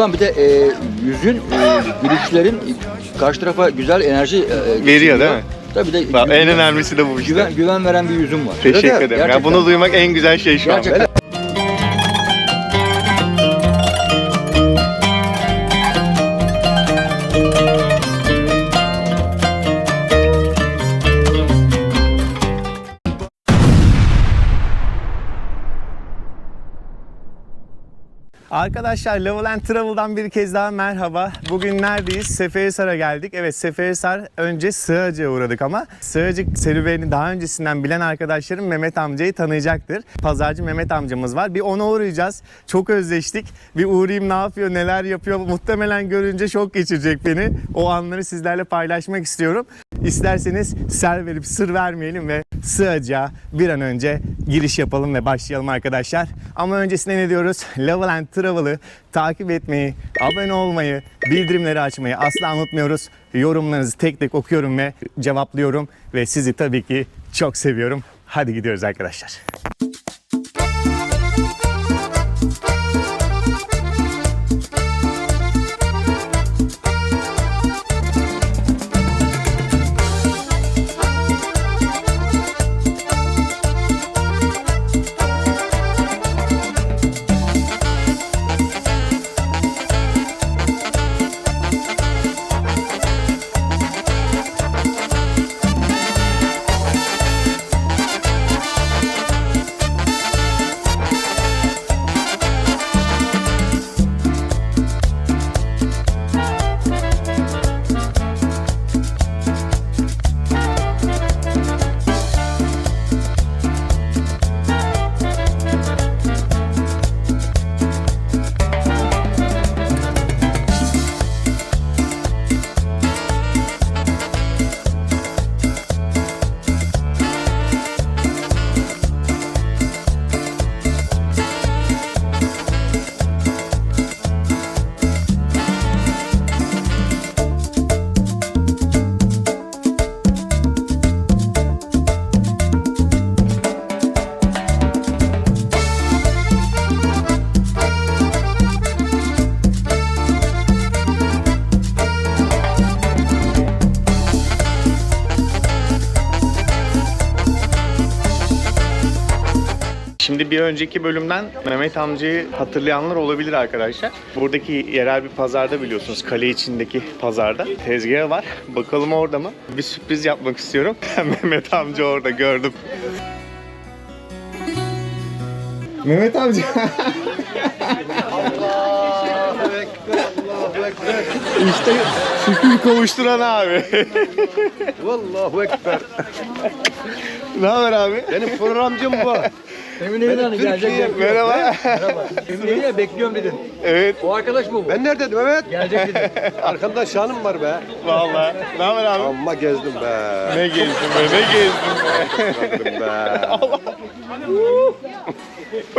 Gökhan bir de e, yüzün, e, gülüşlerin karşı tarafa güzel enerji e, Veriyor değil mi? Tabii de Bak, en güven- önemlisi de bu işte. güven, güven veren bir yüzün var. Teşekkür Öyle de, ederim. Ya gerçekten. bunu duymak en güzel şey şu an. Gerçekten. Arkadaşlar Level and Travel'dan bir kez daha merhaba. Bugün neredeyiz? Seferihisar'a geldik. Evet Seferihisar önce Sığacı'ya uğradık ama Sığacık serüveni daha öncesinden bilen arkadaşlarım Mehmet amcayı tanıyacaktır. Pazarcı Mehmet amcamız var. Bir ona uğrayacağız. Çok özleştik. Bir uğrayayım ne yapıyor, neler yapıyor. Muhtemelen görünce şok geçirecek beni. O anları sizlerle paylaşmak istiyorum. İsterseniz ser verip sır vermeyelim ve Sığacı'ya bir an önce giriş yapalım ve başlayalım arkadaşlar. Ama öncesinde ne diyoruz? Level and Travel'ı takip etmeyi, abone olmayı, bildirimleri açmayı asla unutmuyoruz. Yorumlarınızı tek tek okuyorum ve cevaplıyorum ve sizi tabii ki çok seviyorum. Hadi gidiyoruz arkadaşlar. Bir önceki bölümden Mehmet amcayı hatırlayanlar olabilir arkadaşlar. Buradaki yerel bir pazarda biliyorsunuz kale içindeki pazarda tezgahı var. Bakalım orada mı? Bir sürpriz yapmak istiyorum. Mehmet amca orada gördüm. Mehmet amca. işte şükür kavuşturan abi. Vallahu ekber. ne haber abi? Benim programcım bu. Emin Emin Hanım gelecek. Türkiye- bekliyor. Merhaba. Merhaba. Emin Emin'e bekliyorum dedin. evet. O arkadaş mı bu? Ben neredeydim Mehmet? Gelecek dedin. Arkanda şanım var be. Vallahi. Ne haber abi? Amma gezdim be. Ne gezdin be, ne gezdin Gezdim be. be.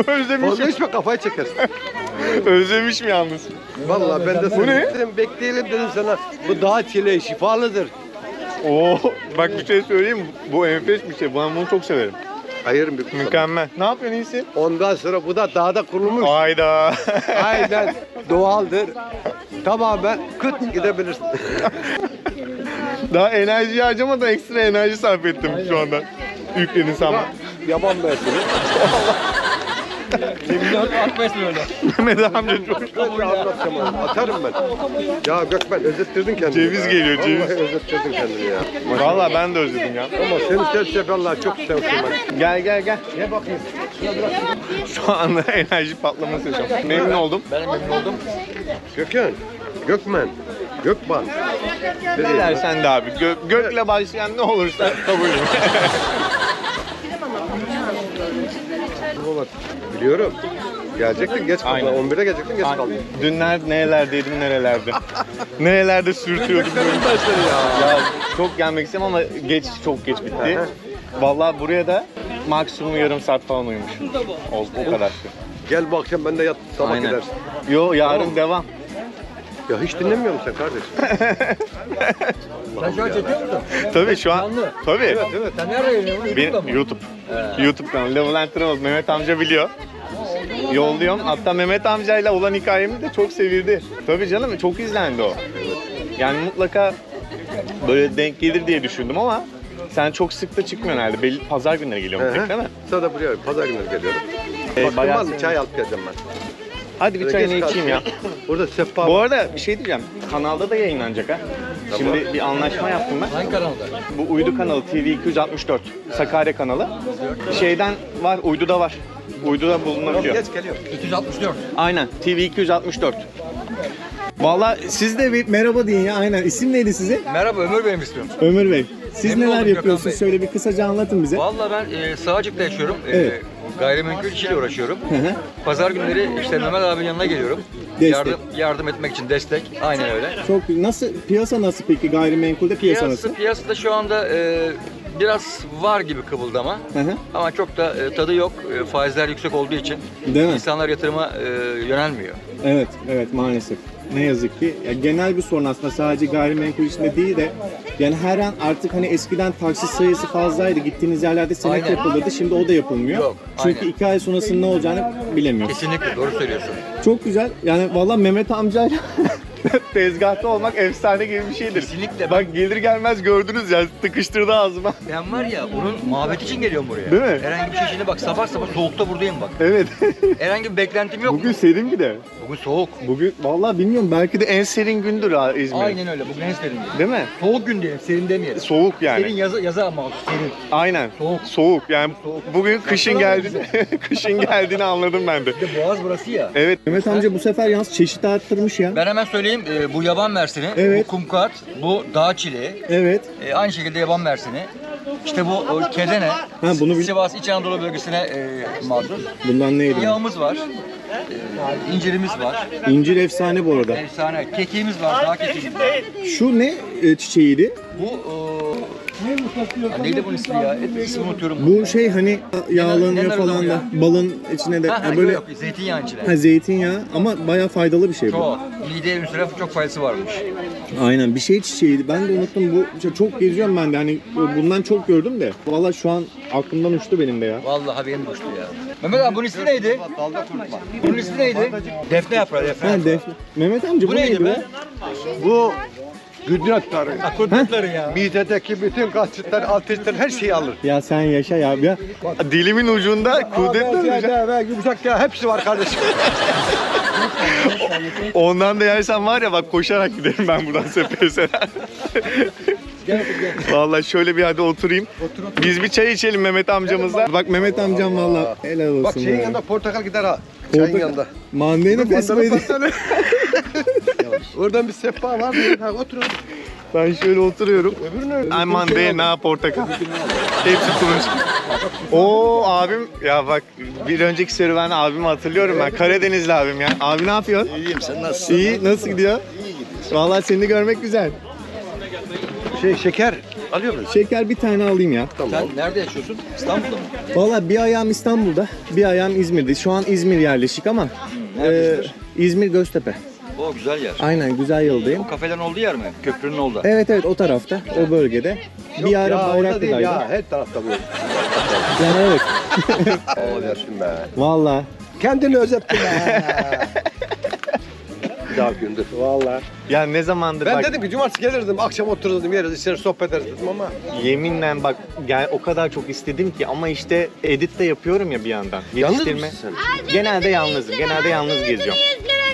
Özlemiş, Konuşma kafayı çekersin. özlemiş mi yalnız? Vallahi ben de Bu ne? dedim bekleyelim dedim sana. Bu dağ çileği şifalıdır. Oo, bak bir şey söyleyeyim mi? Bu enfes bir şey. Ben bunu çok severim. Ayırın bir kusura. Mükemmel. Ne yapıyorsun iyisin? Ondan sonra bu da dağda kurulmuş. Hayda. Aynen doğaldır. Tamamen kıt gidebilirsin. Daha enerji harcamadan ekstra enerji sarf ettim şu anda. Yükledin sen bana. Yaban mersini. Öyle. Mehmet amca çok... Ben anlatacağım. Atarım ben. Ya Gökmen özettirdin kendini. Ceviz ya. geliyor, ceviz. Vallahi özettirdin kendini ya. Valla ben de özledim ya. Ama seni sev sev Allah çok sevdim ben. Gel gel gel. Gel bakayım. Şu anda enerji patlaması yaşıyorum. Memnun oldum. Ben memnun oldum. Gökhan, Gökmen, Gökban. Ne dersen de abi. Gö- gökle başlayan ne olursa kabulüm. Baba, Biliyorum. Gelecektin geç kaldın. Aynen. 11'e gelecektin geç kaldın. Dünler nerelerdeydim nerelerde. nerelerde sürtüyordum. Taşları ya. ya çok gelmek istedim ama geç çok geç bitti. Vallahi buraya da maksimum yarım saat falan uyumuşum. O, o kadar. Gel bu akşam ben de yat sabah Aynen. gidersin. Yo yarın devam. Ya hiç dinlemiyor musun sen kardeş? Sen şu an çekiyor musun? Tabii şu an. Canlı. Tabii. evet evet. Sen nerede yayınlıyorsun? YouTube'da Benim? YouTube. YouTube kanalı Level Travel. Mehmet amca biliyor. Yolluyorum. Hatta Mehmet amcayla olan hikayemi de çok sevildi. Tabii canım çok izlendi o. Yani mutlaka böyle denk gelir diye düşündüm ama sen çok sık da çıkmıyorsun herhalde. Belli pazar günleri geliyor mu tek değil mi? Sonra buraya pazar günleri geliyorum. Ee, Baktım bayağı var mı sevindim. çay alıp geleceğim ben. Hadi bir çayını içeyim ya. Burada sehpa Bu arada bir şey diyeceğim. Kanalda da yayınlanacak ha. Şimdi bir anlaşma yaptım ben. Hangi kanalda? Bu uydu kanalı TV 264. Sakarya kanalı. Şeyden var, uyduda var. Uyduda bulunabiliyor. Geç geliyor. 264. Aynen. TV 264. Valla siz de bir merhaba deyin ya aynen. İsim neydi sizin? Merhaba Ömür benim ismim. Ömür Bey. Siz Memnun neler oldum Gökhan yapıyorsunuz? Bey. Şöyle bir kısaca anlatın bize. Vallahi ben e, Sığacık'ta yaşıyorum. E, Evet. Gayrimenkul işiyle uğraşıyorum. Hı hı. Pazar günleri işte Mehmet abinin yanına geliyorum. Destek. Yardım, yardım etmek için destek. Aynen öyle. Çok nasıl piyasa nasıl peki gayrimenkulde piyasa nasıl? Piyasa, piyasada şu anda e, biraz var gibi kıvıldama. Hı hı. Ama çok da e, tadı yok. E, faizler yüksek olduğu için Değil mi? insanlar yatırıma e, yönelmiyor. Evet, evet maalesef. Ne yazık ki. Ya genel bir sorun aslında sadece gayrimenkul içinde değil de yani her an artık hani eskiden taksi sayısı fazlaydı. Gittiğiniz yerlerde senet Aynen. yapılırdı. Şimdi o da yapılmıyor. Yok, Çünkü aynen. iki ay sonrasında ne olacağını bilemiyoruz. Kesinlikle doğru söylüyorsun. Çok güzel. Yani valla Mehmet amcayla Tezgahta olmak efsane gibi bir şeydir. Kesinlikle. Bak gelir gelmez gördünüz ya tıkıştırdı ağzıma. Ben var ya onun muhabbet için geliyorum buraya. Değil mi? Herhangi bir şey şimdi bak sabah sabah soğukta buradayım bak. Evet. Herhangi bir beklentim yok. Bugün serin bir de. Bugün soğuk. Bugün vallahi bilmiyorum belki de en serin gündür ha İzmir. Aynen öyle. Bugün en serin. gün. Değil mi? Soğuk gün diyelim, serin demeyelim. Soğuk yani. Serin yaza, yaza ama serin. Aynen. Soğuk. Soğuk. Yani Soğuk. bugün kışın geldiğini kışın geldiğini anladım ben de. Bir de boğaz burası ya. Evet. Mehmet amca bu sefer yalnız çeşit arttırmış ya. Ben hemen söyleyeyim e, bu yaban mersini, Evet. bu kumkat, bu dağ çileği, Evet. e, aynı şekilde yaban mersini. İşte bu o, kedene, Ha, bunu bil- Sivas İç Anadolu bölgesine e, mahsus. Bundan neydi? Yağımız var, e, incirimiz var, İncir efsane bu arada. efsane, kekiğimiz var, dağ kekiğimiz var. Şu ne e, çiçeğiydi? Bu neydi bunun ismi ya? Hep ismini unutuyorum. Bu şey hani yağlanıyor falan da balın içine de Ha, ha, ha, böyle yok, yok, zeytinyağı içine. ha, zeytinyağı ama bayağı faydalı bir şey bu. Çok. Mideye ünsüre çok faydası varmış. Aynen bir şey çiçeğiydi. Ben de unuttum bu işte çok geziyorum ben de hani bundan çok gördüm de. Valla şu an aklımdan uçtu benim de ya. Vallahi benim düştü ya. Mehmet abi bunun ismi neydi? Bunun ismi neydi? Defne yaprağı, defne. Ha, defne. Mehmet amca bu, Bu neydi neydi be? Bu güdnatları. Kudretleri ya. Midedeki bütün gastritler, altritler her şeyi alır. Ya sen yaşa ya. ya. Dilimin ucunda kudret Ve, yumuşak ya hepsi var kardeşim. Ondan da yersen var ya bak koşarak giderim ben buradan Seferihisar'a. Vallahi şöyle bir hadi oturayım. Biz bir çay içelim Mehmet amcamızla. Bak Mehmet amcam valla helal olsun. Bak şeyin be. yanında portakal gider ha. Çayın Portakal- yanında. Mandalina festivali. Oradan bir sehpa var. Ha, oturun. Ben şöyle oturuyorum. Öbürünü Aman be ne portakal. Hepsi turuncu. Oo abim ya bak bir önceki serüven abimi hatırlıyorum ben. Karadenizli abim ya. Abi ne yapıyorsun? İyiyim sen nasılsın? İyi nasıl gidiyor? Vallahi seni görmek güzel. Şey şeker alıyor musun? Şeker bir tane alayım ya. Sen nerede yaşıyorsun? İstanbul'da mı? Valla bir ayağım İstanbul'da, bir ayağım İzmir'de. Şu an İzmir yerleşik ama e, İzmir Göztepe. O güzel yer. Aynen güzel yıldayım. O kafelerin olduğu yer mi? Köprünün olduğu. Evet evet o tarafta, o bölgede. bir ara Bayraklı'daydım. ya. Her tarafta bu. Yani evet. Edersin be. Valla. Kendini özettin be. bir daha gündür. Valla. Ya ne zamandır Ben bak dedim ki cumartesi gelirdim, akşam otururdum yeriz, içeri sohbet ederiz dedim ama yeminle bak gel, o kadar çok istedim ki ama işte edit de yapıyorum ya bir yandan. yalnız Yetiştirme. mısın Genelde yalnızım. Genelde yalnız geziyorum.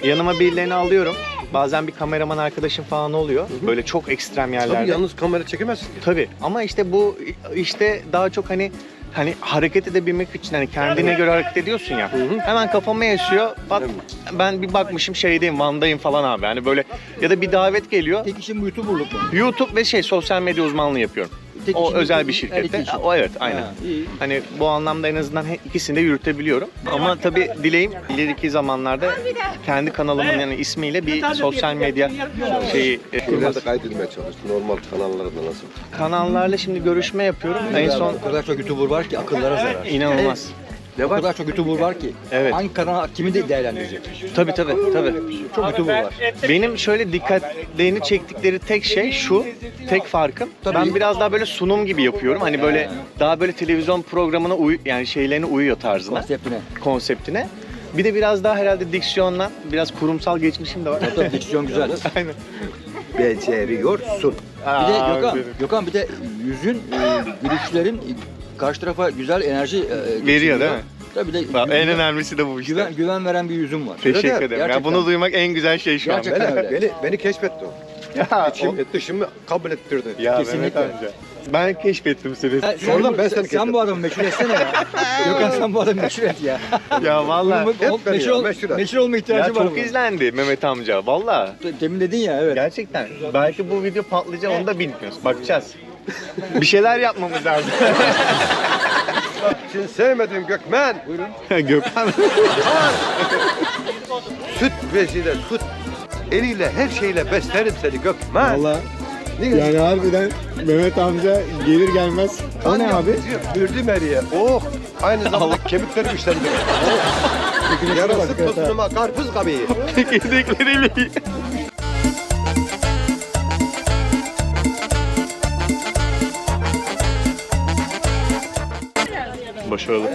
Yanıma birilerini alıyorum. Bazen bir kameraman arkadaşım falan oluyor. Böyle çok ekstrem yerlerde. Tabii yalnız kamera çekemezsin ki. Tabii ama işte bu işte daha çok hani hani hareket edebilmek için hani kendine göre hareket ediyorsun ya. Hemen kafama yaşıyor. Bak ben bir bakmışım şeydeyim, Van'dayım falan abi. Hani böyle ya da bir davet geliyor. Tek işin bu YouTuber'luk mu? YouTube ve şey sosyal medya uzmanlığı yapıyorum. Tek o işin özel bir her şirkette. O evet aynen. Ha, iyi. Hani bu anlamda en azından he- ikisini de yürütebiliyorum. Ama tabii dileğim ileriki zamanlarda kendi kanalımın yani ismiyle bir sosyal medya şeyi e, kurmak. Nerede kaydedilmeye çalıştın, normal kanallarda nasıl? Kanallarla şimdi görüşme yapıyorum. En son O kadar çok YouTuber var ki akıllara zarar. inanılmaz. O kadar çok YouTuber var ki. Evet. Hangi kanal kimi de değerlendirecek? Tabii tabii tabii. Çok YouTuber var. Benim şöyle dikkatlerini çektikleri tek şey şu, tek farkım. Ben biraz daha böyle sunum gibi yapıyorum. Hani böyle daha böyle televizyon programına uy yani şeylerine uyuyor tarzına, Konseptine. konseptine. Bir de biraz daha herhalde diksiyonla biraz kurumsal geçmişim de var. Tabii diksiyon güzel. Aynen. Beceriyorsun. Bir de Gökhan. Gökhan bir de yüzün, e, gülüşlerin karşı tarafa güzel enerji e, Veriyor değil mi? Tabii de Bak, en güven, önemlisi de bu işte. güven, güven veren bir yüzüm var. Teşekkür Öyle, ederim. Ya gerçekten. bunu duymak en güzel şey şu an. Gerçekten. Beni, öyle. beni, beni keşfetti o. Ya, İçim, dışımı kabul ettirdi. ya Kesinlikle. Mehmet amca. Ben keşfettim seni. Sen, Oradan ben sen, seni sen keşfettim. bu adamı meşhur etsene ya. Gökhan sen bu adamı meşhur et ya. ya vallahi. Oğlum, hep meşhur, ya, ol- meşhur meşhur olma Ya ihtiyacı var. çok izlendi Mehmet amca. Vallahi. Demin dedin ya evet. Gerçekten. Belki bu video patlayacak onu da bilmiyoruz. Bakacağız. Bir şeyler yapmamız lazım. Şimdi sevmediğim Gökmen. Buyurun. Gökhan. Süt beziyle, süt eliyle, her şeyle beslerim seni Gökmen. Valla güzel. Yani harbiden Mehmet amca gelir gelmez. O ne abi? Bürdüm eriye. Oh! Aynı zamanda kemiklerim işlendi. Oh! Yarası tosunuma karpuz kabeyi. Çekirdekleriyle. Başarılı.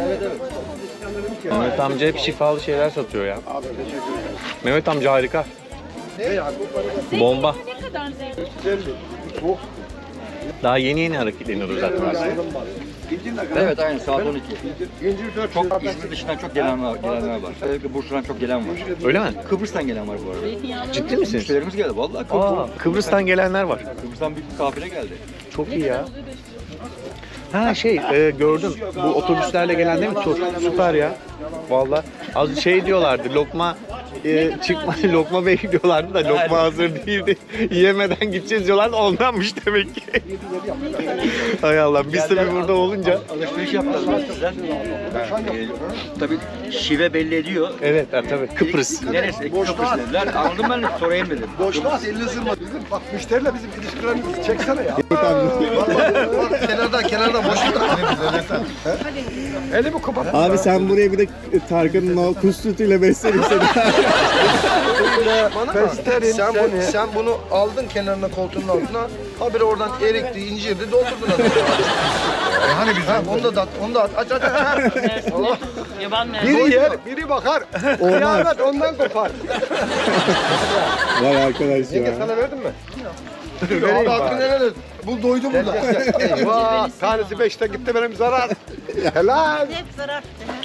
Mehmet amca hep şifalı şeyler satıyor ya. Mehmet amca harika. Bomba. Daha yeni yeni hareketleniyoruz zaten aslında. Evet aynen saat 12. Çok İzmir dışından çok gelen var, gelenler var. Özellikle Bursa'dan çok gelen var. Öyle mi? Kıbrıs'tan gelen var bu arada. Ciddi misiniz? Müşterilerimiz geldi vallahi. Aa, Kıbrıs, Kıbrıs'tan gelenler var. Kıbrıs'tan bir kafile geldi. Çok iyi ya. Ha şey e, gördüm. Bu otobüslerle gelen değil mi tur? Süper ya. Vallahi az şey diyorlardı. Lokma e, çıkma lokma bey diyorlardı da lokma hazır değildi. Yiyemeden gideceğiz diyorlardı. Ondanmış demek ki. Hay Allah. Biz tabii burada olunca. Alışveriş yaptılar tabii şive belli ediyor. Evet ha, tabii. Kıbrıs. Neresi? Kıbrıs dediler. Anladım ben sorayım dedim. Boşluğuz elini ısırma. Bizim bak müşteriyle bizim ilişkilerimizi çeksene ya. Vallahi, kenardan kenardan boşluk Elimi kapat. Abi sen buraya bir de Tarkan'ın o kuş sütüyle beslerim seni. Beslerim Sen, seni. bu, sen bunu aldın kenarına koltuğun altına. Habire oradan erikti, incirdi, doldurdun adamı. Hani bizim ha, onu da at, onu da at. Aç aç aç. Allah. Yaban ver. biri yer, biri bakar. Kıyamet ondan kopar. Vay arkadaş Yenge ya. sana verdim mi? Abi hakkını helal et. Bu doydu burada. Eyvah. Tanesi beşte gitti benim zarar. Helal. Hep zarar.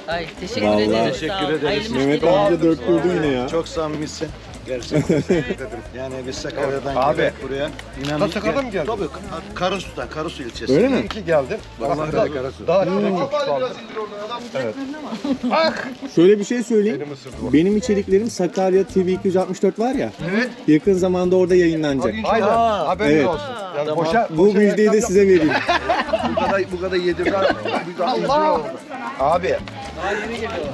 Ay teşekkür Vallahi. ederiz. Teşekkür. Hayırlı Mehmet müşteriler. amca döktürdü yine ya. Çok samimisin. Gerçekten. yani biz Sakarya'dan Abi. geldik buraya. İnanın Sakarya'dan mı geldin? Tabii. Karasu'dan, Karasu ilçesi. Öyle mi? İyi ki geldin. Vallahi da karasu. Daha direkt ilk aldım. Şöyle bir şey söyleyeyim. Benim içeriklerim Sakarya TV 264 var ya. Yakın zamanda orada yayınlanacak. Aynen. Haberin Evet. olsun. Yani boşa, Bu boşa müjdeyi de size vereyim. bu kadar bu kadar yedirdi. Bu kadar oldu. Abi.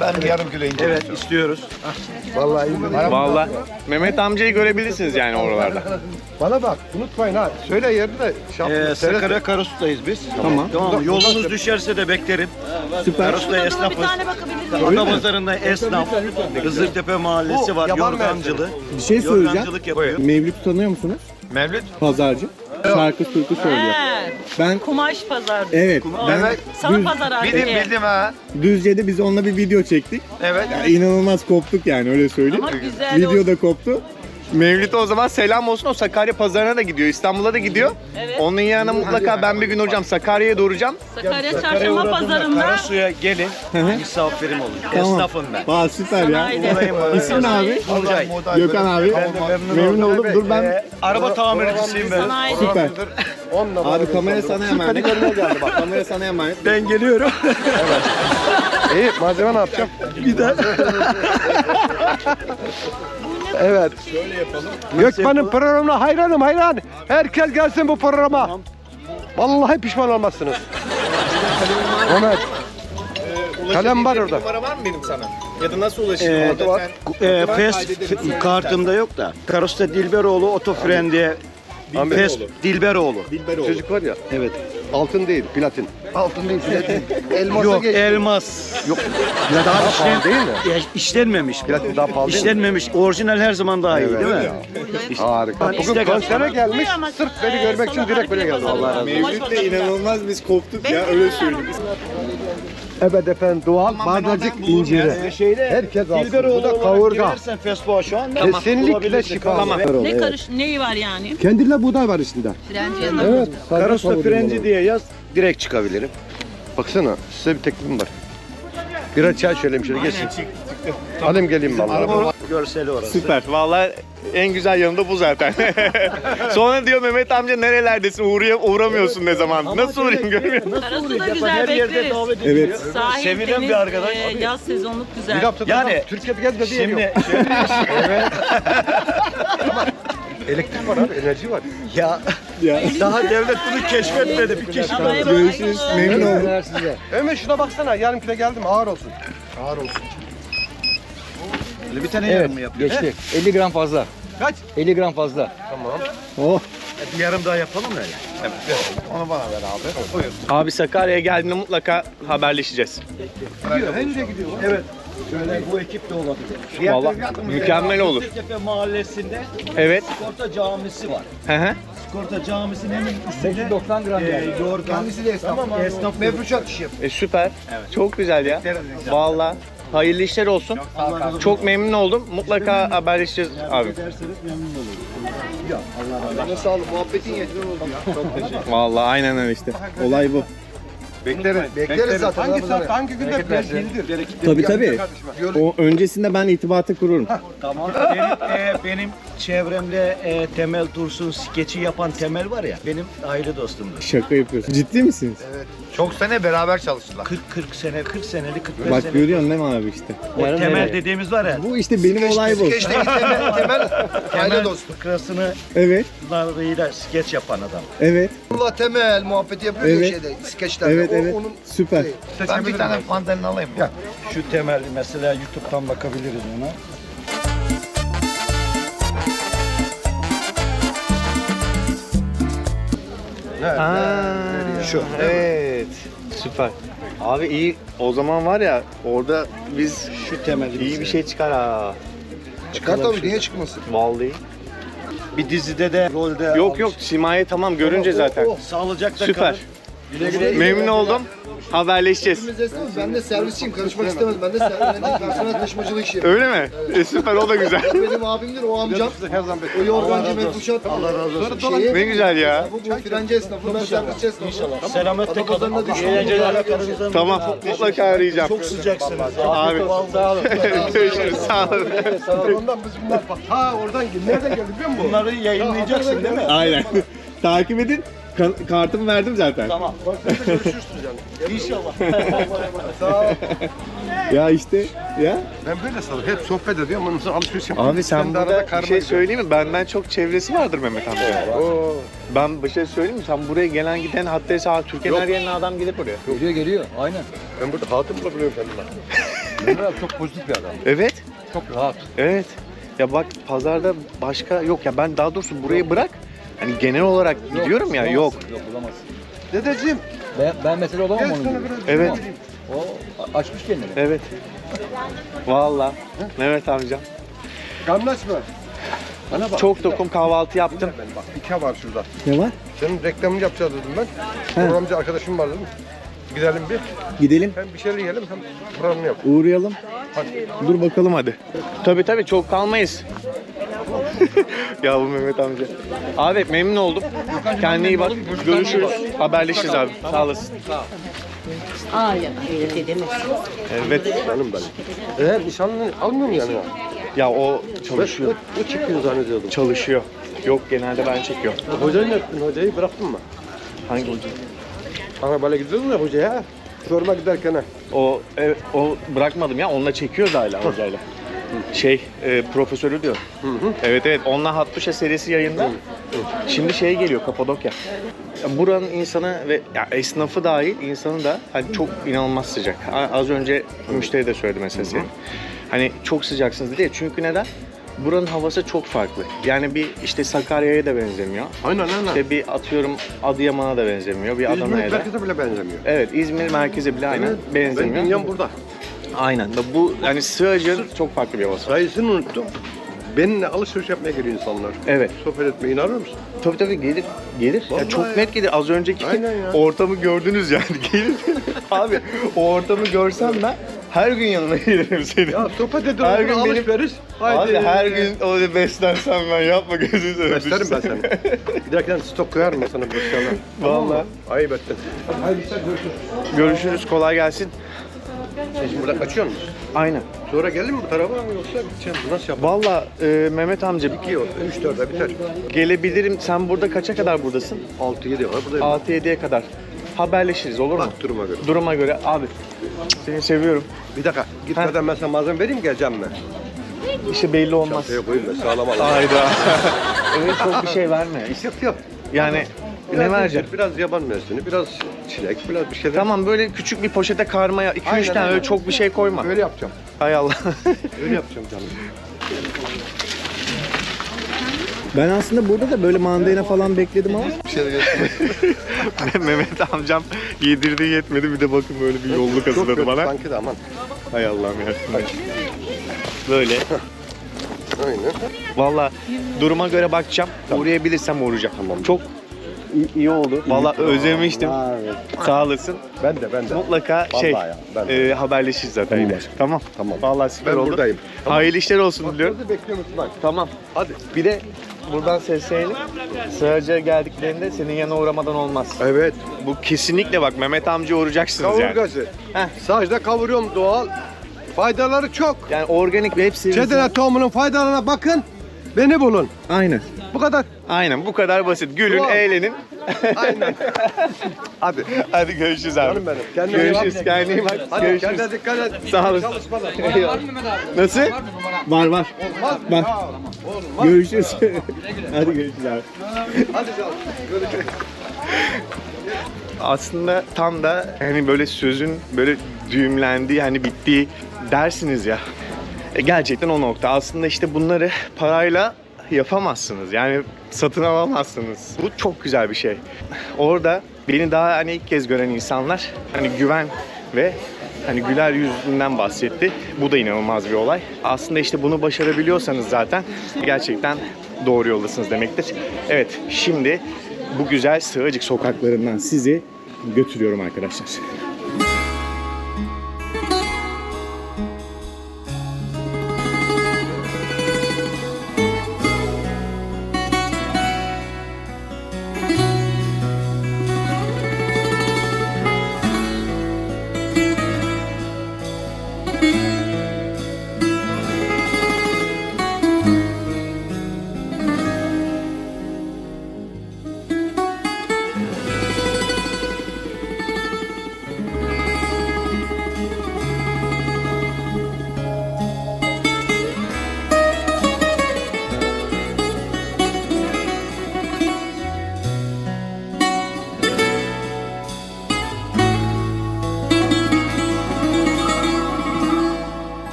Ben yarım kilo incir Evet istiyoruz. Vallahi iyi. Vallahi Mehmet amcayı görebilirsiniz yani oralarda. Bana bak unutmayın ha. Söyle yerini de şey Ee. Sakarya Karasu'dayız biz. Tamam. Tamam? Yolunuz düşerse de beklerim. Süper. Karasu'da Bir esnafız. miyim? Adapazarı'nda esnaf. Hızırtepe Mahallesi var. Yorgancılı. Bir şey söyleyeceğim. Yorgancılık yapıyor. Mevlüt tanıyor musunuz? Mevlüt. Pazarcı. Şarkı türkü söylüyor. He, Ben kumaş pazar. evet ben Salı pazar artık. ha. Düzce'de biz onunla bir video çektik. Evet. Ya, inanılmaz koptuk yani öyle söyleyeyim. Ama güzel Video da koptu. Mevlüt'e o zaman selam olsun. O Sakarya pazarına da gidiyor. İstanbul'a da gidiyor. Evet. Onun yanına mutlaka ben bir gün hocam Sakarya'ya doğuracağım. Sakarya Çarşamba Pazarı'nda Karasu'ya gelin. Misafirim olun. Tamam. Esnafım ben. Aa süper ya. Sanayide. İsim ne abi? Olcay. Gökhan abi. Memnun oldum. Dur ben Araba tamircisiyim ben. sanayide. süper. Abi kamera sana emanet. geldi bak. Kamera sana emanet. Ben geliyorum. İyi malzeme ne yapacağım? Bir daha. evet. Gökmen'in programına hayranım hayran. Herkes gelsin bu programa. Vallahi pişman olmazsınız. Mehmet. Kalem var orada. Numara var mı benim sana? Ya da nasıl ulaşayım? Ee, Orada sen- fest f- kartımda yok da. Karasu'da Dilberoğlu Otofren diye Fest Dilberoğlu. Çocuk var ya. Evet. Altın değil, platin. Altın değil, platin. Elmasa Yok geç. elmas. Yok. Daha Pahalı işlen, değil mi? ya, işlenmemiş. Platin daha pahalı değil mi? İşlenmemiş. Orijinal her zaman daha iyi değil mi? Harika. Bugün istek konsere gelmiş. Sırf beni görmek için direkt böyle geldi. Allah razı olsun. Mevlüt'le inanılmaz biz koptuk ya öyle söyleyeyim. Evet efendim doğal badacık inciri. Şeyde Herkes alsın. Bu da kavurga. girersen Facebook'a şu anda Kesinlikle şifa. Tamam. Ne karış neyi var yani? Kendine buğday var içinde. Evet. Karosta frenci diye yaz direkt çıkabilirim. Baksana size bir teklifim var. Birer çay şöyle geçin. Alayım geleyim vallahi. Görseli orası. Süper. Vallahi en güzel yanı da bu zaten. Sonra diyor Mehmet amca nerelerdesin? Uğraya, uğramıyorsun ne zaman? Nasıl uğrayayım görmüyor musun? Karası da Her güzel yerde bekleriz. davet ediliyor. Evet. Sahil, Sevilen deniz, bir arkadaş. e, yaz sezonluk Bir güzel. haftada Yani- yani, Türkiye'de gezmediği yer yok. Şimdi Elektrik var abi, enerji var. ya, daha devlet bunu keşfetmedi bir keşif. Görüşürüz. Memnun oldum. Ömer şuna baksana yarım kilo geldim ağır olsun. Ağır olsun. Bir tane yarım mı yapıyor? Geçti. 50 gram fazla. Kaç? 50 gram fazla. Oh. Bir yarım daha yapalım mı öyle? Onu bana ver abi. Buyur. Abi Sakarya'ya geldiğinde mutlaka haberleşeceğiz. Gidiyor, hem de gidiyor. Evet. Şöyle bu ekip de olabilir. Vallahi mükemmel olur. Tepe mahallesinde Evet. Skorta Camisi var. Hı hı. Skorta Camisi'nin hemen üstünde 90 gram e, geldi. yorgan. Kendisi de esnaf. Tamam esnaf mefruşat işi yapıyor. E, süper. Çok güzel ya. Vallahi hayırlı işler olsun. Çok memnun oldum. Mutlaka haberleşeceğiz abi. Derseniz memnun olurum. Sana sağlık, muhabbetin yetinden oldu ya. Çok teşekkür Vallahi aynen öyle işte. Olay bu. Bekleriz. Bekleriz zaten. Hangi saat, hangi günde bellidir. Tabii tabii. O öncesinde ben irtibatı kururum. Tamam. benim, e, benim çevremde e, Temel Tursun skeçi yapan Temel var ya. Benim aile dostumdur. Şaka yapıyorsun. Ciddi misiniz? Çok sene beraber çalıştılar. 40 40 sene, 40 seneli 45 Bak sene. görüyorsun değil mi abi işte. O Temel dediğimiz var ya. Bu işte benim olay bu. Skeçteki temel, temel aile dostu. Fıkrasını Evet, narıyla skeç yapan adam. evet, Allah temel muhabbeti yapıyor ya Evet. şeyde, skeçlerde. evet, O- evet. Onun Süper. Ben bir tane mandalina alayım mı? Şu Temel mesela YouTube'dan bakabiliriz ona. Şu. Evet. Süper. Abi iyi. O zaman var ya orada biz Şu Temel. iyi bir şey çıkar ha. çıkar tabii niye çıkmasın? Vallahi. Bir dizide de rolde Yok yok Simaye tamam görünce zaten. Sağlıcakla Süper. Memnun oldum. Haberleşeceğiz. Ben de servisçiyim, karışmak istemez. Ben de personel taşımacılık işi yapıyorum. Öyle mi? E, süper o da güzel. Benim abimdir, o amcam. O yorgancı Mefruşat. Allah razı olsun. Şeyi, ne güzel ya. bu, bu frenci esnafı, ben servisçi esnafı. İnşallah. Selametle kalın. Eğlenceler. Tamam mutlaka arayacağım. Çok sıcaksınız. Abi. Sağ olun. Görüşürüz sağ olun. Ondan biz bunlar bak. Ha oradan gel. Nereden geldi biliyor musun? Bunları yayınlayacaksın değil mi? Aynen. Takip edin. Ka- kartımı verdim zaten. Tamam. İnşallah. Sağ ol. Ya işte ya. Ben böyle sanırım. Hep sohbet ediyorum. Ondan sonra alışveriş yapıyorum. Abi sen de burada bir şey söyleyeyim mi? Benden çok çevresi vardır Mehmet amca. Oo. Ben bir şey söyleyeyim mi? Sen buraya gelen giden hatta sağ Türkiye'nin her yerinden adam gidip oraya. Geliyor geliyor. Aynen. Ben burada hatun bulabiliyorum kendime. Mehmet abi çok pozitif bir adam. Evet. Çok rahat. Evet. Ya bak pazarda başka yok ya ben daha doğrusu burayı bırak. Hani genel olarak gidiyorum ya yok. Yok bulamazsın. Dedeciğim. Ben, ben mesela olamam Gel onun sana gibi. biraz Evet. O a- açmış kendini. Evet. Vallahi. Mehmet amcam. Gamlaçma. Bana bak. Çok dokum kahvaltı yaptım. Ben bak var şurada. Ne var? Senin reklamını yapacağız dedim ben. Programcı arkadaşım var dedim. Gidelim bir. Gidelim. Hem bir şeyler yiyelim hem programını yap. Uğrayalım. Dur bakalım hadi. Tabii tabii çok kalmayız. ya bu Mehmet amca. Abi memnun oldum. Kendine iyi bak. Görüşürüz. Haberleşiriz abi. Sağ olasın. Aa ya öyle dedemezsin. Evet. Canım benim. Eğer nişanlını almıyor mu yanına? Ya o çalışıyor. O, o çıkıyor zannediyordum. Çalışıyor. Yok genelde ben çekiyorum. Hocayı ne ettin? Hocayı bıraktın mı? Hangi hoca? Arabayla gidiyordun ya hocaya. Sorma giderken ha. O evet, o bırakmadım ya. Onunla çekiyoruz hala hocayla. Şey, e, profesörü diyor. Evet evet. Onunla Hattuşa serisi yayında. Şimdi şey geliyor Kapadokya. Ya Buranın insanı ve ya esnafı dahil insanı da hani çok inanılmaz sıcak. Az önce müşteri de söyledi mesela senin. Hani çok sıcaksınız dedi ya. Çünkü neden? Buranın havası çok farklı. Yani bir işte Sakarya'ya da benzemiyor. Aynen aynen. İşte bir atıyorum Adıyaman'a da benzemiyor. Bir İzmir Adana'ya da. merkeze bile benzemiyor. Evet İzmir merkeze bile aynen Benim benzemiyor. dünyam burada. Aynen. Bu yani Sığacık'ın çok farklı bir havası var. Sayısını unuttum. Benimle alışveriş yapmaya geliyor insanlar. Evet. Sohbet etmeye inanır mısın? Tabii tabii gelir. Gelir. Ya Vallahi çok ya. net gelir. Az önceki Aynen ya. ortamı gördünüz yani. Gelir. Abi o ortamı görsem ben her gün yanına gelirim senin. Ya sohbet edin, Her gün benim- alışveriş. Abi her gün öyle beslensen ben yapma gözünü seveyim. Beslerim ben seni. Bir stok koyar mı sana bu şeyler? Vallahi. Ayıp ettin. Haydi sen görüşürüz. Görüşürüz. Kolay gelsin. Sen şimdi buradan kaçıyor musun? Aynen. Sonra gelir mi bu tarafa mı yoksa gideceğim? Nasıl yapalım? Valla e, Mehmet amca 2 yıl, 3 4'e biter. gelebilirim. Sen burada kaça kadar buradasın? 6 7 var buradayım. 6-7'ye kadar. Haberleşiriz olur mu? Bak duruma göre. Duruma göre. Abi seni seviyorum. Bir dakika gitmeden ben sana malzeme vereyim geleceğim mi? İşte belli olmaz. Çantaya koyayım da sağlam al. Hayda. Öyle çok bir şey verme. Yap yap. Yani Biraz ne vereceğim? incir, Biraz yaban mersini, biraz çilek, biraz bir şeyler. Tamam böyle küçük bir poşete karmaya 2-3 Aynen, tane aynen. öyle çok bir şey koyma. Öyle yapacağım. Hay Allah. Öyle yapacağım canım. Ben aslında burada da böyle mandalina falan bekledim ama Bir şeyler Mehmet amcam yedirdi yetmedi bir de bakın böyle bir yolluk hazırladı bana. sanki de aman. Hay Allah'ım ya. Böyle. Aynen. Valla duruma göre bakacağım. Uğrayabilirsem uğrayacağım. Tamam. Çok iyi, iyi oldu. Valla özlemiştim. Sağ olasın. Ben de ben de. Mutlaka Vallahi şey ya, ben de. e, haberleşiriz zaten Tamam yine. Tamam. Tamam. Vallahi süper Ben oldu. buradayım. Tamam. Hayırlı işler olsun diliyorum. Nerede bekliyor musun lan? Tamam. Hadi. Bir de buradan seslenelim. Sığırcığa geldiklerinde senin yanına uğramadan olmaz. Evet. Bu kesinlikle bak Mehmet amca uğrayacaksınız yani. Kavurgası. Heh. Sadece kavuruyorum doğal. Faydaları çok. Yani organik ve hepsi. Çedene tohumunun faydalarına bakın. Beni bulun. Aynen. Bu kadar. Aynen bu kadar basit. Gülün, Doğal. eğlenin. Aynen. Hadi. Hadi görüşürüz abi. Canım benim. Kendine. Görüşürüz. Kendine iyi bak. Hadi Görüşürüz. kendine dikkat et. Sağ. Çalışmalar. Nasıl? var var. Olmaz. Bak. Ya, Olmaz. Görüşürüz. Hadi görüşürüz abi. Hadi canım. Görüşürüz. Aslında tam da hani böyle sözün böyle düğümlendiği hani bittiği dersiniz ya. E, gerçekten o nokta. Aslında işte bunları parayla yapamazsınız. Yani satın alamazsınız. Bu çok güzel bir şey. Orada beni daha hani ilk kez gören insanlar hani güven ve hani güler yüzünden bahsetti. Bu da inanılmaz bir olay. Aslında işte bunu başarabiliyorsanız zaten gerçekten doğru yoldasınız demektir. Evet şimdi bu güzel Sığacık sokaklarından sizi götürüyorum arkadaşlar.